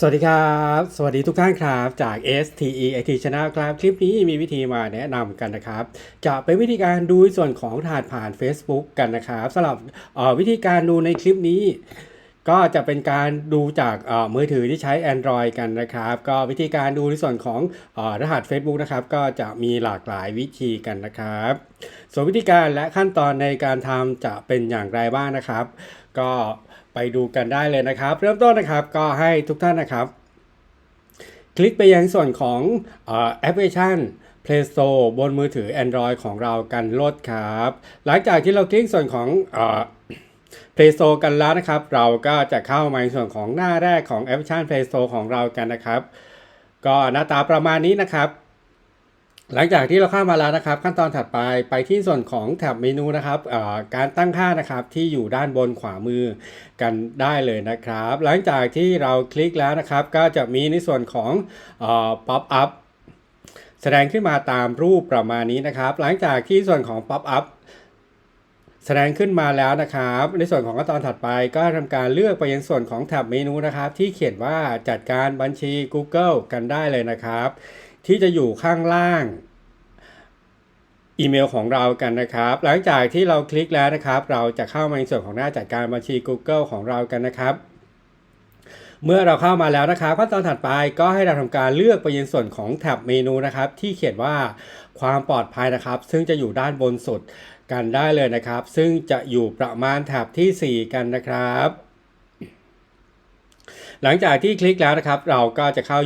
สวัสดีครับ สวัสดีทุกท่านครับ จาก STE IT Channel ครับ คลิปนี้มีวิธีมาแนะนำกันนะครับ จะเป็นวิธีการดูส่วนของถาดผ่าน Facebook กันนะครับสำหรับวิธีการดูในคลิปนี้ ก็จะเป็นการดูจากมือถือที่ใช้ Android กันนะครับ ก็วิธีการดูในส่วนของรหัส Facebook นะครับ ก็จะมีหลากหลายวิธีกันนะครับ ส่วนวิธีการและขั้นตอนในการทำจะเป็นอย่างไรบ้างนะครับ ก็ ไปดูกันได้เลยนะครับ เริ่มต้นนะครับก็ให้ทุกท่านนะครับ คลิกไปยังส่วนของแอปพลิเคชัน Play Store บนมือถือ Android ของเรากันโหลดครับ หลังจากที่เราคลิกส่วนของเอ่อ Play Store กันแล้วนะครับ เราก็จะเข้ามาในส่วนของหน้าแรกของแอปพลิเคชัน Play Store ของเรากันนะครับ ก็หน้าตาประมาณนี้นะครับ หลังจากที่เราเข้ามาแล้วนะครับ ขั้นตอนถัดไปไปที่ส่วนของแท็บเมนูนะครับการตั้งค่านะครับที่อยู่ด้านบนขวามือกันได้เลยนะครับ หลังจากที่เราคลิกแล้วนะครับ ก็จะมีในส่วนของเอ่อ pop up แสดงขึ้นมาตามรูปประมาณนี้นะครับ หลังจากที่ส่วนของ pop up แสดงขึ้นมาแล้วนะครับ ในส่วนของขั้นตอนถัดไปก็ทำการเลือกไปยังส่วนของแท็บเมนูนะครับ ที่เขียนว่าจัดการบัญชี Google กันได้เลยนะครับ ที่จะอยู่ข้างล่างอีเมลของเรากันนะครับ หลังจากที่เราคลิกแล้วนะครับ เราจะเข้ามาในส่วนของหน้าจัดการบัญชี Google ของเรากันนะครับ เมื่อเราเข้ามาแล้วนะครับขั้นตอนถัดไปก็ให้เราทำการเลือกไปยังส่วนของแท็บเมนูนะครับ ที่เขียนว่าความปลอดภัยนะครับ ซึ่งจะอยู่ด้านบนสุดกันได้เลยนะครับ ซึ่งจะอยู่ประมาณแท็บทีสี่4 กันนะครับ หลังจากที่คลิกแล้วนะครับ เราก็จะเข้า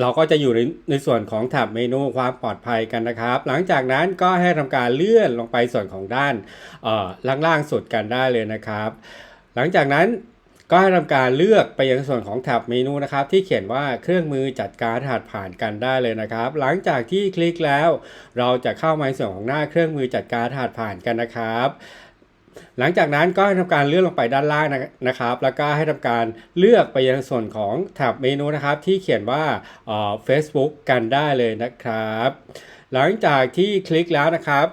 เราก็จะอยู่ในในส่วนของแท็บเมนูความปลอดภัยกันนะครับ หลังจากนั้นก็ให้ทำการเลื่อนลงไปส่วนของด้านเอ่อล่างๆสุดกันได้เลยนะครับ หลังจากนั้นก็ให้ทำการเลือกไปยังส่วนของแท็บเมนูนะครับ ที่เขียนว่าเครื่องมือจัดการรหัสผ่านกันได้เลยนะครับ หลังจากที่คลิกแล้ว เราจะเข้ามาในส่วนของหน้าเครื่องมือจัดการรหัสผ่านกันนะครับ หลังจากนั้นก็ให้ทำการเลื่อนลงไปด้านล่างนะครับ แล้วก็ให้ทำการเลือกไปยังส่วนของแท็บเมนูนะครับ ที่เขียนว่าเอ่อ Facebook กันได้เลยนะครับ หลังจากที่คลิกแล้วนะครับ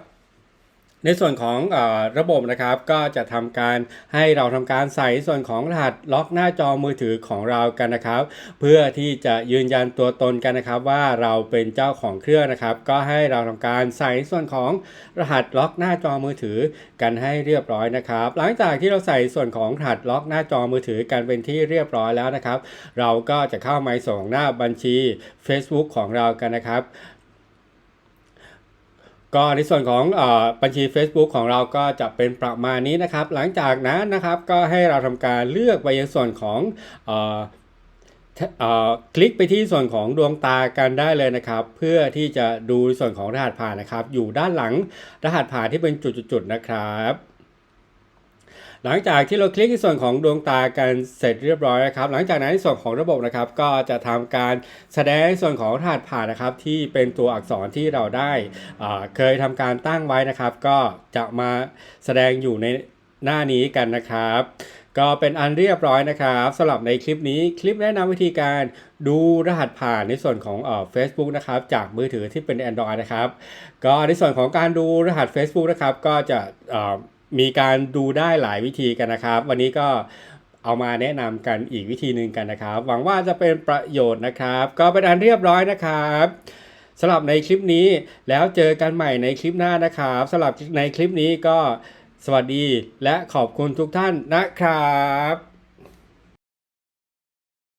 ในส่วนของอระบบนะครับก็จะทำการให้เราทำการใส่ส่วนของรหัสล็อกหน้าจอมือถือของเรากันนะครับ เพื่อที่จะยืนยันตัวตนกันนะครับ ว่าเราเป็นเจ้าของเครื่องนะครับ ก็ให้เราทำการใส่ส่วนของรหัสล็อกหน้าจอมือถือกันให้เรียบร้อยนะครับ หลังจากที่เราใส่ส่วนของรหัสล็อกหน้าจอมือถือกันเป็นที่เรียบร้อยแล้วนะครับ เราก็จะเข้ามาส่งหน้าบัญชี Facebook ของเรากันนะครับ ก็ในส่วนของอบัญชี Facebook ของเราก็จะเป็นประมาณนี้นะครับ หลังจากนั้นนะครับก็ให้เราทำการเลือกไปยังส่วนของออคลิกไปที่ส่วนของดวงตากันได้เลยนะครับ เพื่อที่จะดูส่วนของรหัสผ่านนะครับ อยู่ด้านหลังรหัสผ่านที่เป็นจุดๆนะครับ หลังจากที่เราคลิกในส่วนของดวงตากันเสร็จเรียบร้อยนะครับ หลังจากนั้นในส่วนของระบบนะครับ ก็จะทำการแสดงในส่วนของรหัสผ่านนะครับ ที่เป็นตัวอักษรที่เราได้เคยทำการตั้งไว้นะครับ ก็จะมาแสดงอยู่ในหน้านี้กันนะครับก็เป็นอันเรียบร้อยนะครับสำหรับในคลิปนี้คลิปแนะนำวิธีการดูรหัสผ่านในส่วนของเอ่อ a c e b o o k นะครับจากมือถือที่เป็น Android นะครับ ก็ในส่วนของการดูรหัส Facebook นะครับ ก็จะเอ่อ มีการดูได้หลายวิธีกันนะครับ วันนี้ก็เอามาแนะนำกันอีกวิธีหนึ่งกันนะครับ หวังว่าจะเป็นประโยชน์นะครับ ก็เป็นอันเรียบร้อยนะครับสำหรับในคลิปนี้แล้วเจอกันใหม่ในคลิปหน้านะครับสำหรับในคลิปนี้ก็สวัสดีและขอบคุณทุกท่านนะครับ